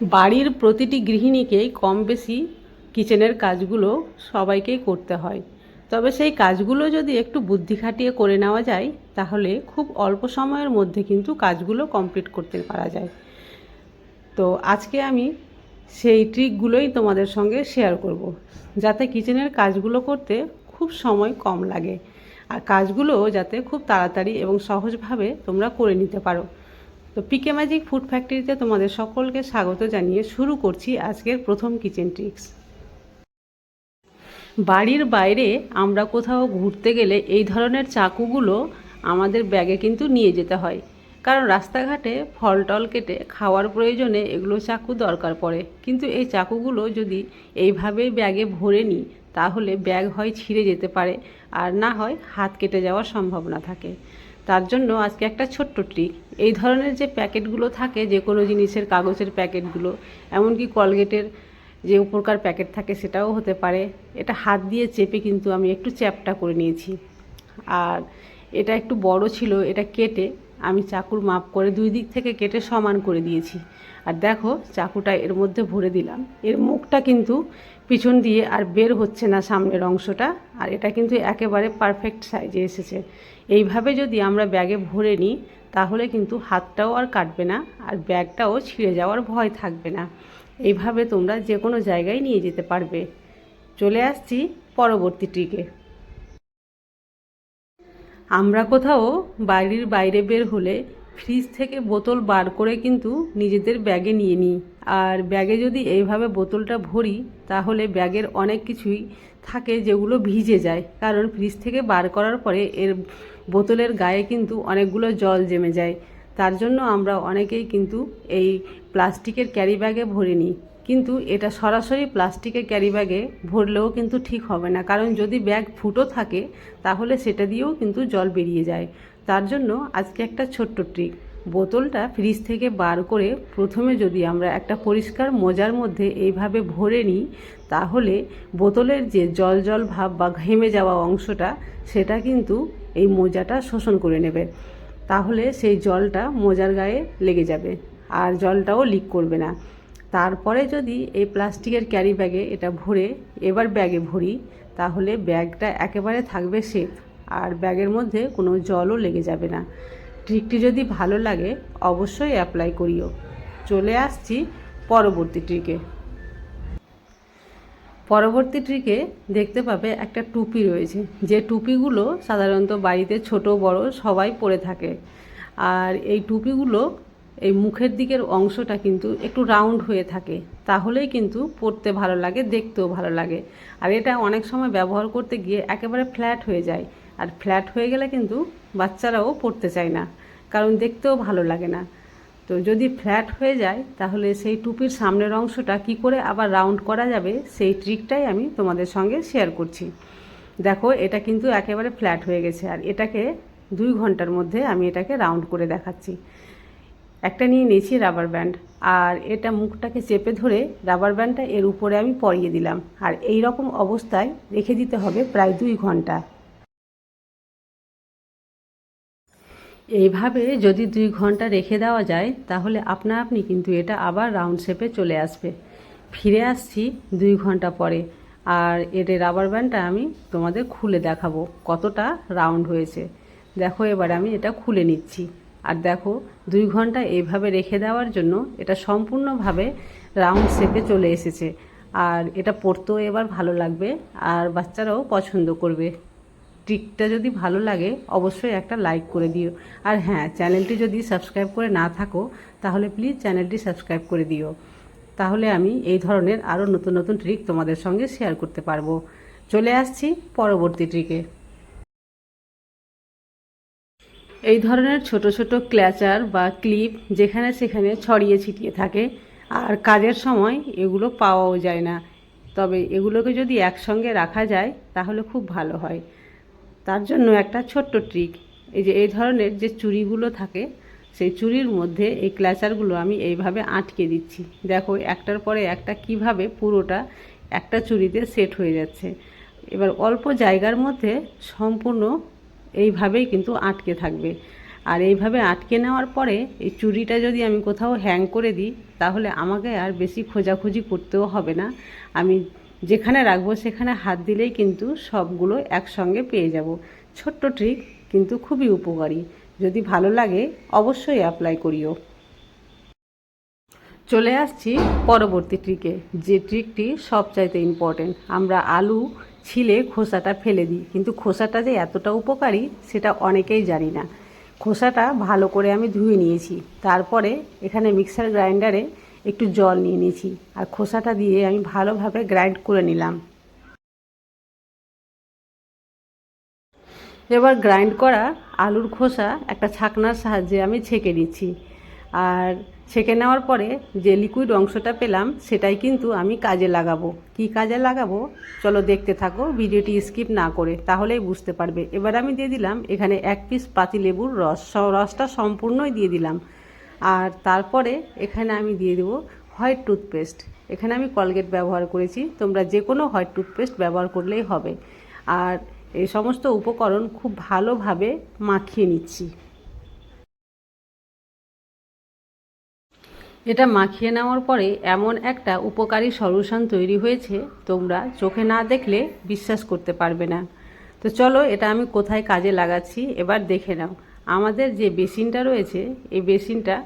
বাড়ির প্রতিটি গৃহিণীকেই কম বেশি কিচেনের কাজগুলো সবাইকেই করতে হয়। তবে সেই কাজগুলো যদি একটু বুদ্ধি খাটিয়ে করে নেওয়া যায়, তাহলে খুব অল্প সময়ের মধ্যে কিন্তু কাজগুলো কমপ্লিট করতে পারা যায়। তো আজকে আমি সেই ট্রিকগুলোই তোমাদের সঙ্গে শেয়ার করব, যাতে কিচেনের কাজগুলো করতে খুব সময় কম লাগে, আর কাজগুলো যাতে খুব তাড়াতাড়ি এবং সহজভাবে তোমরা করে নিতে পারো। তো পিকে ম্যাজিক ফুড ফ্যাক্টরিতে তোমাদের সকলকে স্বাগত জানিয়ে শুরু করছি আজকের প্রথম কিচেন ট্রিক্স বাড়ির বাইরে আমরা কোথাও ঘুরতে গেলে এই ধরনের চাকুগুলো আমাদের ব্যাগে কিন্তু নিয়ে যেতে হয়। কারণ রাস্তাঘাটে ফল টল কেটে খাওয়ার প্রয়োজনে এগুলো চাকু দরকার পড়ে। কিন্তু এই চাকুগুলো যদি এইভাবে ব্যাগে ভরে নিই, তাহলে ব্যাগ হয় ছিঁড়ে যেতে পারে আর না হয় হাত কেটে যাওয়ার সম্ভাবনা থাকে। তার জন্য আজকে একটা ছোট্ট ট্রিক এই ধরনের যে প্যাকেটগুলো থাকে, যে কোনো জিনিসের কাগজের প্যাকেটগুলো, এমনকি কলগেটের যে উপরকার প্যাকেট থাকে, সেটাও হতে পারে। এটা হাত দিয়ে চেপে কিন্তু আমি একটু চ্যাপটা করে নিয়েছি। আর এটা একটু বড় ছিল, এটা কেটে আমি চাকুর মাপ করে দুই দিক থেকে কেটে সমান করে দিয়েছি। আর দেখো, চাকুটা এর মধ্যে ভরে দিলাম। এর মুখটা কিন্তু পিছন দিয়ে আর বের হচ্ছে না সামনের অংশটা, আর এটা কিন্তু একেবারে পারফেক্ট সাইজে এসেছে। এইভাবে যদি আমরা ব্যাগে ভরে নিই, তাহলে কিন্তু হাতটাও আর কাটবে না, আর ব্যাগটাও ছিঁড়ে যাওয়ার ভয় থাকবে না। এইভাবে তোমরা যে কোনো জায়গায় নিয়ে যেতে পারবে। চলে আসছি পরবর্তী ট্রিকে আমরা কোথাও বাড়ির বাইরে বের হলে ফ্রিজ থেকে বোতল বার করে কিন্তু নিজেদের ব্যাগে নিয়ে নিই। আর ব্যাগে যদি এইভাবে বোতলটা ভরি, তাহলে ব্যাগের অনেক কিছুই থাকে যেগুলো ভিজে যায়। কারণ ফ্রিজ থেকে বার করার পরে এর বোতলের গায়ে কিন্তু অনেকগুলো জল জমে যায়। তার জন্য আমরা অনেকেই কিন্তু এই প্লাস্টিকের ক্যারি ব্যাগে ভরে নিই। কিন্তু এটা সরাসরি প্লাস্টিকের ক্যারি ব্যাগে ভরলেও কিন্তু ঠিক হবে না। কারণ যদি ব্যাগ ফুটো থাকে, তাহলে সেটা দিয়েও কিন্তু জল বেরিয়ে যায়। তার জন্য আজকে একটা ছোট্ট ট্রিক বোতলটা ফ্রিজ থেকে বার করে প্রথমে যদি আমরা একটা পরিষ্কার মোজার মধ্যে এইভাবে ভরে নিই, তাহলে বোতলের যে জল জল ভাব বা ঘেমে যাওয়া অংশটা, সেটা কিন্তু এই মোজাটা শোষণ করে নেবে। তাহলে সেই জলটা মোজার গায়ে লেগে যাবে, আর জলটাও লিক করবে না। তারপরে যদি এই প্লাস্টিকের ক্যারি ব্যাগে এটা ভরে এবার ব্যাগে ভরি, তাহলে ব্যাগটা একেবারে থাকবে সেফ আর ব্যাগের মধ্যে কোনো জলও লেগে যাবে না। ট্রিকটি যদি ভালো লাগে, অবশ্যই অ্যাপ্লাই করিও। চলে আসছি পরবর্তী ট্রিকে পরবর্তী ট্রিকে দেখতে পাবে একটা টুপি রয়েছে। যে টুপিগুলো সাধারণত বাড়িতে ছোট, বড় সবাই পরে থাকে। আর এই টুপিগুলো এই মুখের দিকের অংশটা কিন্তু একটু রাউন্ড হয়ে থাকে, তাহলেই কিন্তু পরতে ভালো লাগে, দেখতেও ভালো লাগে। আর এটা অনেক সময় ব্যবহার করতে গিয়ে একেবারে ফ্ল্যাট হয়ে যায়। আর ফ্ল্যাট হয়ে গেলে কিন্তু বাচ্চারাও পরতে চায় না, কারণ দেখতেও ভালো লাগে না। তো যদি ফ্ল্যাট হয়ে যায়, তাহলে সেই টুপির সামনের অংশটা কি করে আবার রাউন্ড করা যাবে, সেই ট্রিকটাই আমি তোমাদের সঙ্গে শেয়ার করছি। দেখো, এটা কিন্তু একেবারে ফ্ল্যাট হয়ে গেছে, আর এটাকে দুই ঘণ্টার মধ্যে আমি এটাকে রাউন্ড করে দেখাচ্ছি। একটা নিয়ে নিয়েছি রাবার ব্যান্ড আর এটা মুখটাকে চেপে ধরে রাবার ব্যান্ডটা এর উপরে আমি পরিয়ে দিলাম। আর এই রকম অবস্থায় রেখে দিতে হবে প্রায় দুই ঘণ্টা। এইভাবে যদি দুই ঘণ্টা রেখে দেওয়া যায়, তাহলে আপনা আপনি কিন্তু এটা আবার রাউন্ড শেপে চলে আসবে। ফিরে আসছি দুই ঘণ্টা পরে। আর এর রাবার ব্যান্ডটা আমি তোমাদের খুলে দেখাবো কতটা রাউন্ড হয়েছে। দেখো এবার আমি এটা খুলে নিচ্ছি। আর দেখো, দুই ঘণ্টা এইভাবে রেখে দেওয়ার জন্য এটা সম্পূর্ণভাবে রাউন্ড শেপে চলে এসেছে। আর এটা পড়তেও এবার ভালো লাগবে, আর বাচ্চারাও পছন্দ করবে। ট্রিকটা যদি ভালো লাগে, অবশ্যই একটা লাইক করে দিও। আর হ্যাঁ চ্যানেলটি যদি সাবস্ক্রাইব করে না থাকো, তাহলে প্লিজ চ্যানেলটি সাবস্ক্রাইব করে দিও। তাহলে আমি এই ধরনের আরও নতুন নতুন ট্রিক তোমাদের সঙ্গে শেয়ার করতে পারব। চলে আসছি পরবর্তী ট্রিকে এই ধরনের ছোট ছোট ক্ল্যাচার বা ক্লিপ যেখানে সেখানে ছড়িয়ে ছিটিয়ে থাকে, আর কাজের সময় এগুলো পাওয়াও যায় না। তবে এগুলোকে যদি একসঙ্গে রাখা যায়, তাহলে খুব ভালো হয়। তার জন্য একটা ছোট্ট ট্রিক, এই যে এই ধরনের যে চুড়িগুলো থাকে, সেই চুড়ির মধ্যে এই ক্ল্যাচারগুলো আমি এইভাবে আটকে দিচ্ছি। দেখো, একটার পরে একটা কীভাবে পুরোটা একটা চুড়িতে সেট হয়ে যাচ্ছে। এবার অল্প জায়গার মধ্যে সম্পূর্ণ এইভাবেই কিন্তু আটকে থাকবে। আর এইভাবে আটকে নেওয়ার পরে এই চুড়িটা যদি আমি কোথাও হ্যাং করে দিই, তাহলে আমাকে আর বেশি খোঁজাখুঁজি করতেও হবে না। আমি যেখানে রাখব সেখানে হাত দিলেই কিন্তু সবগুলো একসঙ্গে পেয়ে যাব। ছোট্ট ট্রিক কিন্তু খুবই উপকারী। যদি ভালো লাগে, অবশ্যই অ্যাপ্লাই করিও। চলে আসছি পরবর্তী ট্রিকে যে ট্রিকটি সবচাইতে ইম্পর্টেন্ট আমরা আলু ছিলে খোসাটা ফেলে দিই। কিন্তু খোসাটা যে এতটা উপকারী, সেটা অনেকেই জানি না। খোসাটা ভালো করে আমি ধুয়ে নিয়েছি। তারপরে এখানে মিক্সার গ্রাইন্ডারে একটু জল নিয়ে নিয়েছি। আর খোসাটা দিয়ে আমি ভালোভাবে গ্রাইন্ড করে নিলাম। এবার গ্রাইন্ড করা আলুর খোসা একটা ছাকনার সাহায্যে আমি ছেঁকে নিচ্ছি। আর ছেঁকে নেওয়ার পরে যে লিকুইড অংশটা পেলাম, সেটাই কিন্তু আমি কাজে লাগাবো। কি কাজে লাগাবো? চলো দেখতে থাকো, ভিডিওটি স্কিপ না করে, তাহলেই বুঝতে পারবে। এবার আমি দিয়ে দিলাম এখানে এক পিস পাতিলেবুর রস। রসটা সম্পূর্ণই দিয়ে দিলাম। আর তারপরে এখানে আমি দিয়ে দেবো হোয়াইট টুথপেস্ট এখানে আমি কলগেট ব্যবহার করেছি। তোমরা যে কোনো হোয়াইট টুথপেস্ট ব্যবহার করলেই হবে। আর এই সমস্ত উপকরণ খুব ভালোভাবে মাখিয়ে নিচ্ছি। এটা মাখিয়ে নেওয়ার পরে এমন একটা উপকারী সলিউশন তৈরি হয়েছে, তোমরা চোখে না দেখলে বিশ্বাস করতে পারবে না। তো চলো এটা আমি কোথায় কাজে লাগাচ্ছি, এবার দেখে নাও। আমাদের যে বেসিনটা রয়েছে, এই বেসিনটা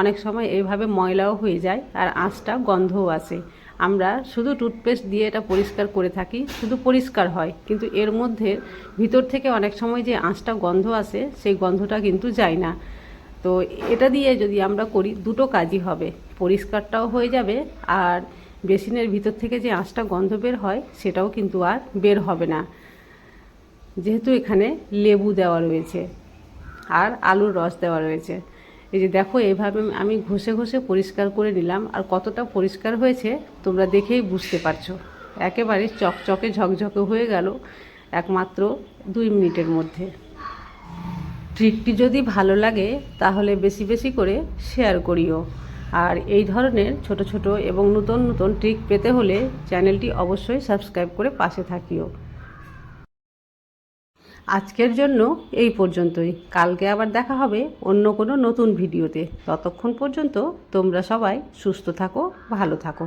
অনেক সময় এইভাবে ময়লাও হয়ে যায় আর আঁচটা গন্ধও আসে। আমরা শুধু টুথপেস্ট দিয়ে এটা পরিষ্কার করে থাকি, শুধু পরিষ্কার হয়, কিন্তু এর মধ্যে ভিতর থেকে অনেক সময় যে আঁচটা গন্ধ আসে, সেই গন্ধটা কিন্তু যায় না। তো এটা দিয়ে যদি আমরা করি, দুটো কাজই হবে। পরিষ্কারটাও হয়ে যাবে আর বেসিনের ভিতর থেকে যে আঁচটা গন্ধ বের হয়, সেটাও কিন্তু আর বের হবে না। যেহেতু এখানে লেবু দেওয়া রয়েছে আর আলুর রস দেওয়া রয়েছে। এই যে দেখো এইভাবে আমি ঘষে ঘষে পরিষ্কার করে নিলাম আর কতটা পরিষ্কার হয়েছে তোমরা দেখেই বুঝতে পারছ। একেবারে চকচকে ঝকঝকে হয়ে গেল একমাত্র দুই মিনিটের মধ্যে। ট্রিকটি যদি ভালো লাগে, তাহলে বেশি বেশি করে শেয়ার করিও। আর এই ধরনের ছোট ছোট এবং নতুন নতুন ট্রিক পেতে হলে চ্যানেলটি অবশ্যই সাবস্ক্রাইব করে পাশে থাকিও। আজকের জন্য এই পর্যন্তই। কালকে আবার দেখা হবে অন্য কোনো নতুন ভিডিওতে। ততক্ষণ পর্যন্ত তোমরা সবাই সুস্থ থাকো, ভালো থাকো।